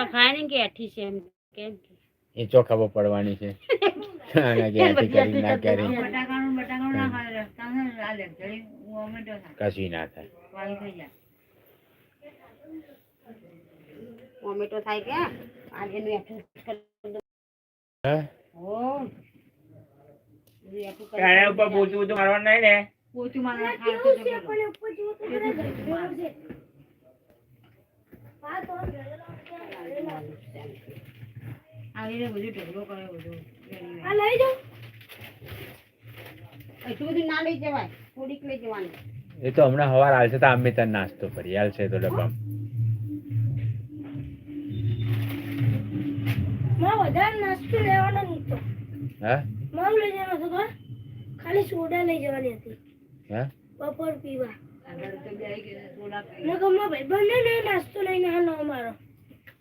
ચોખા ખાય ને કે એઠી છે એમ કેમ કે? એ ચોખા પડવાની છે? ના ના કશું ના થાય. ટોમેટો થાય કે? આજે એનું એઠું કરી દો. પોતું મારવાનું નહીં ને? પોચું મારવા ખાય તો જબરું. આવી બધું. ઢગલો કરે બધું એટલું બધું ના લઈ જવાય થોડીક લઈ જવાની. એ તો હમણાં હવાર હાલશે તો અમે તને નાસ્તો કરી. હાલશે તો ડબ્બા. માં વધારે નાસ્તો લેવાનો નહોતો હા? લઈ જવાનો હતો ખાલી સોડા લઈ જવાની હતી. હા? બપોર પીવા. નાસ્તો લઈને આનો અમારો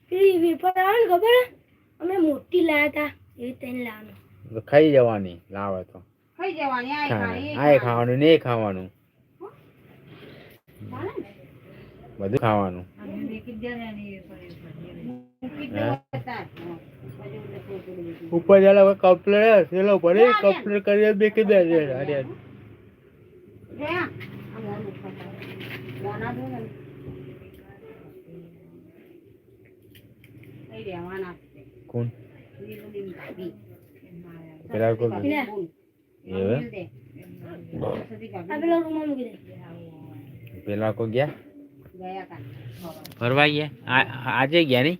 પેલી વેફર આવે ખબર અમે મોટી લાયા હતા એવી લાવવાનો ખાઈ જવાની લાવે તો ખાઈ જવાની આ ખાવાનું ને ખાવાનું. બધું ખાવાનું. ઉપર જાલા હવે પર પર. કપલેટ પેલો ભરે કપલેટ કરી બેકી દે અરે કોણ? પેલા કોઈ એવું આ પેલા કોઈ ગયા? ફરવા ગયા? આ- આજે ગયા નહીં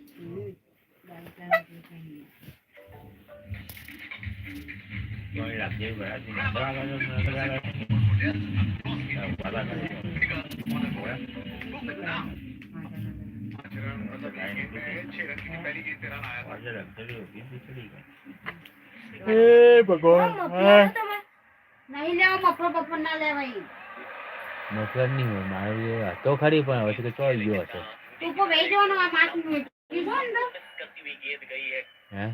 એ ભગવાન નહીં લેવા બપોર બપોર ના લેવાય મફર નહીં હોય ખરી પણ હવે તો ચોઈ ગયો હતો તું તો બેસી જવાનો આ મૂકી દો તો. હે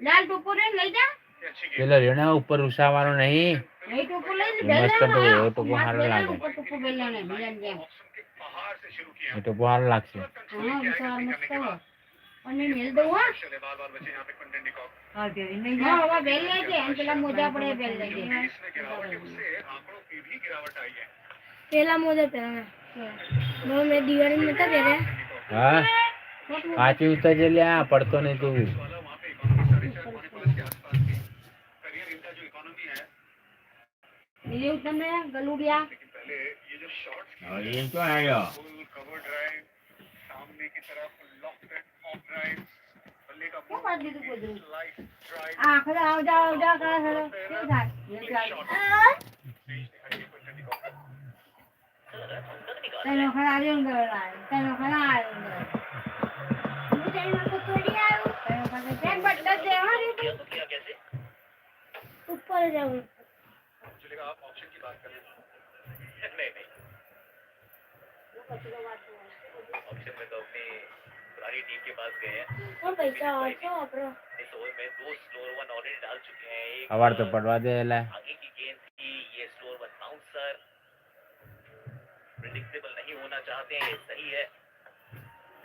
લાલ ટોપો રે લઈ જા પેલો રેણા ઉપર ઉસાવાનો નહીં. નહીં ટોપો લઈ એ લે મસ્ત ટોપો, ટોપો સારો લાગે. ટોપો એ તો બહાર લાગશે. પેલા મોજા પહેરવાના મેં દિવાળી નતા પહેર્યા. હા? પાછી ઉતરજે લ્યા પડતો નહીં તું. એવું તમે ગલુડિયા શું દીધું બધું આ ખરે આવ જાવ કરે ખરે કેવું થાય એ ચાલે. આવ્યો. તને ખરે આવ્યો ને ઘરે. મોજામાં તો થોડી આવ્યું તને ખરે બેન બદલા દે હા રે તું. ઉપર જવું તો પૈસા વાંચો વાપરો સવાર તો પડવા દે એટલે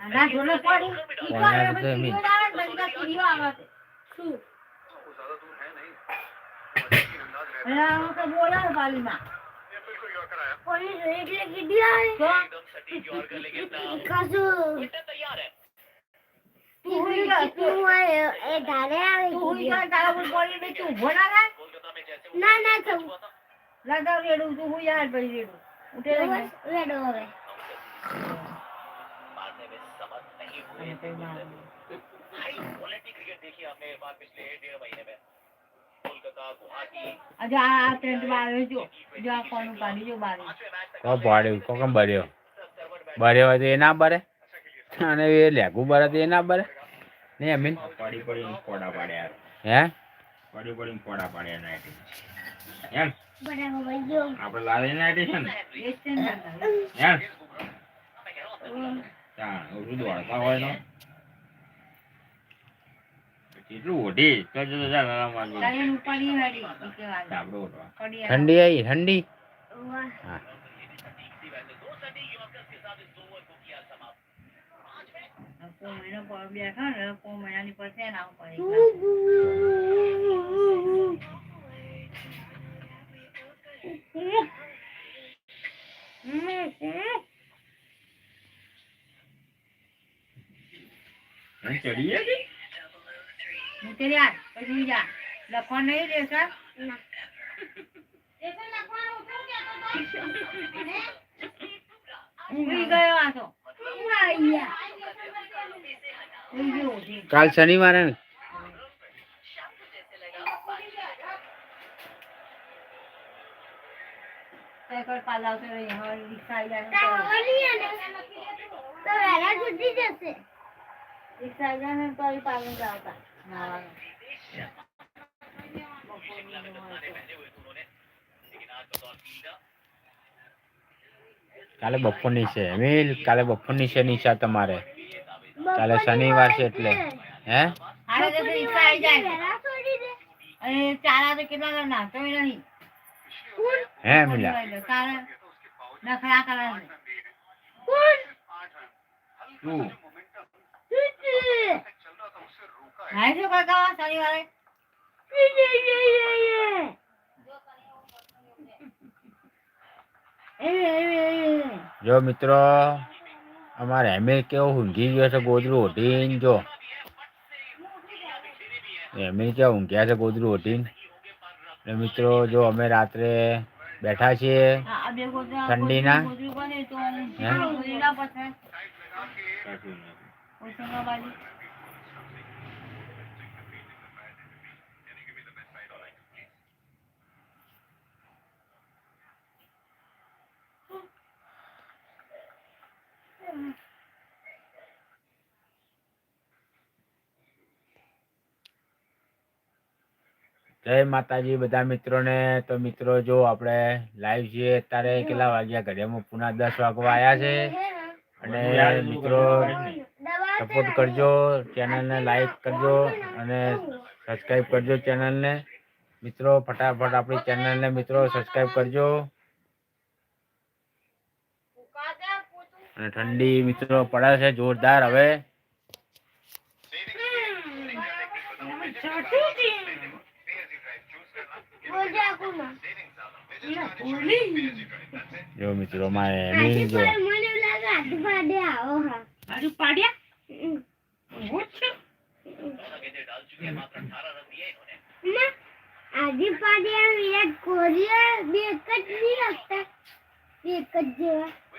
ના જોડે પડી કોને તો એમ ઈ. શું અરે આ તો બોલાવે પાલીમાં પોલીસ એટલે કીધી આવે કશું તું હુઈ જા, તું તું હોય એ ધારે આવે તું હુઈ કીધી. જા, તારા ઉપર પડી ને તું ઊભો ના થાય? ના ના થવું. લગાવ રેડું, તું હું જા ભાઈ રેડું. ઉઠે રહી ને. બસ રેડો હવે. बार पिछले ના महीने આજે આ આ ટેન્ટમાં જો જો આ કોનું પાડી જો બારી કો પાડ્યું કો કેમ બર્યો બર્યો હોય તો એ ના બરે અને એ લેગું બરે તો એ ના બરે નહીં અમીન પડી પડીને પોડા પાડ્યા હે? પડી પડી પોડા પાડ્યા ના એમ જો. આપણે છે ને? એ ટેન્ટ હતા. એમ ચાલ ઓછું દોડતા હોય તો કેટલું ઓઢી તો જતો જા લાલા મારવા. તારી એનું પડી હાડી નીચે વાળી. ધાબળો ઓઢવા. પડી હાડી. ઠંડી આવી ઠંડી? ચડી દે આ, પછી જા લખવા નહીં દેશે ઊંઘી ગયો આ તો આયા. ઊંઘી ગયો ઊંઘી. કાલ શનિવારે ને. રિક્ષા જશે. રિક્ષા ને તો પાલન આવતા. કાલે બપોરની છે. મિલ કાલે બપોરની છે નિશા તમારે. કાલે શનિવાર છે એટલે. હે? હે મિલા નખરા કરે તું. શું શનિવારે એ. જો મિત્રો અમારે એમિલ કેવો ઊંઘી ગયો છે ગોદરું ઓઢીને જો એમિલ ક્યાં ઊંઘ્યા છે ગોદરું ઓઢીને એટલે મિત્રો જો અમે રાત્રે બેઠા છીએ આ આ બે ગોદરા ઠંડીના? ગોદરું બને તો હે? ગોદરી ના પથે સાચું નથી. ઓછામાં બાજુ જય માતાજી, બધા મિત્રોને. તો મિત્રો, જો આપણે લાઈવ છીએ, અત્યારે કેટલા વાગ્યા? ઘરે પુના દસ વાગવા આવ્યા છે. અને મિત્રો સપોર્ટ કરજો ચેનલને લાઈક કરજો અને સબસ્ક્રાઈબ કરજો ચેનલને મિત્રો, ફટાફટ આપણી ચેનલને મિત્રો સબસ્ક્રાઈબ કરજો. અને ઠંડી મિત્રો પડે છે, જોરદાર હવે. જો મિત્રો પાડ્યા વિરાટ કોહલી બે એક જ નહીં રાખતા એક જ જેવા.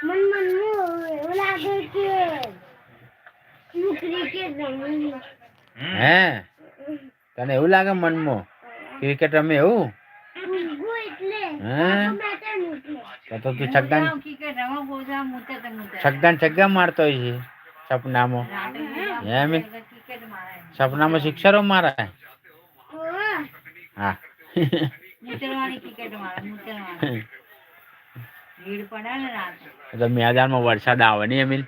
મન મન એવું લાગે કે હું ક્રિકેટ રમું. હે? તને એવું લાગે મનમાં? ક્રિકેટ રમે એવું? તો તો છગ્ગા છગ્ગા મારતો હોય છે સપનામાં. એમ? એ? ક્રિકેટ મારે. સપનામાં સિક્સરો મારા? હા મૂતરવાની ક્રિકેટ મારે મૂતરવાની ભીડ પડે ને રાતે તો મેદાનમાં વરસાદ આવે ને એમિલ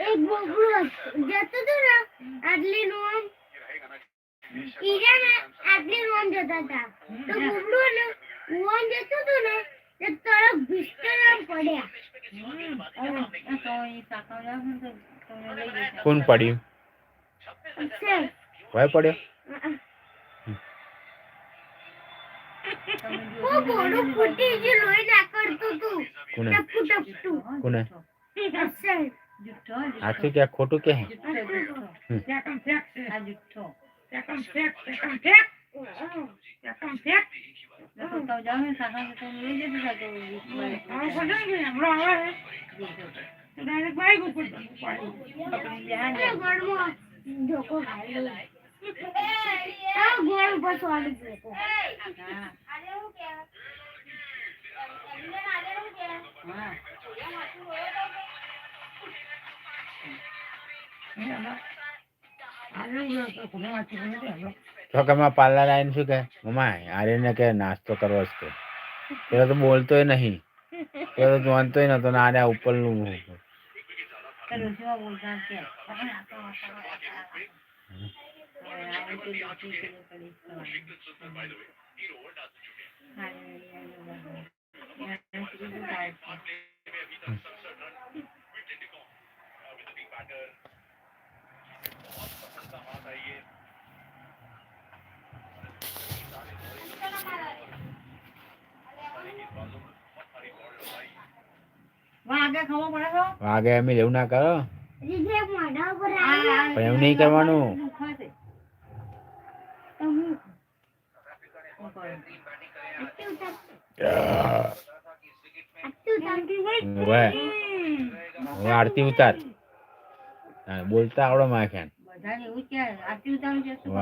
એક બોકડું જતું હતું ને આટલી નું આમ ઈરા ને આટલી નું આમ જતા હતા તો બોકડું ને હું આમ જતું હતું ને તે તરફ ભીસ્તર આમ પડ્યા હમ. હવે તો એ શાખા જાવ ને તો તમને લઈ જશે. કોણ પડ્યું છે. ભય પડ્યો અ, અ. તમે ઓ બોડું ફૂટી ગયું લોહી નાકડતું હતું કોને ટપકું ટપકું કોને અસર જુઠ્ઠો સાચું કે ખોટું કે જુઠ્ઠો જુઠ્ઠો હમ. આ જુઠ્ઠો તો તો જાવ ને સાકા તો લઈ જતો સાતો હા ખબર છે હમણાં આવે તો ડાયરેક્ટ બાઈક ઉપર પકડી બેહાન અરે ગોળમાં ધોકો ખાઈ લો આ ગોળ ઉપર સોનું ધોકો હા હા ચોકરમાં પાર્લર આવીને શું કે મમ્મા આર્યને કે નાસ્તો કરવો છે કે પેલો તો બોલતોય નહીં પેલો તો જાણતોય નતો ને આરે ઉપરનું તો રોજમાં બોલતા કે આપણે આ તો આવે તો દૂધી કિલો કરી આગળ ખબર પડે તો વાગે અમે એવું ના કરો પણ એવું નહીં કરવાનું આરતી ઉતાર બોલતા આવડો માખ્યાન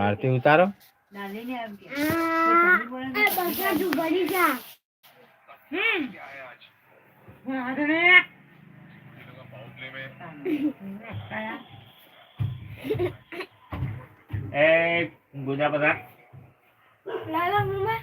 આરતી ઉતારું બધા એ ગુજા બધા લાલા મમ્મા.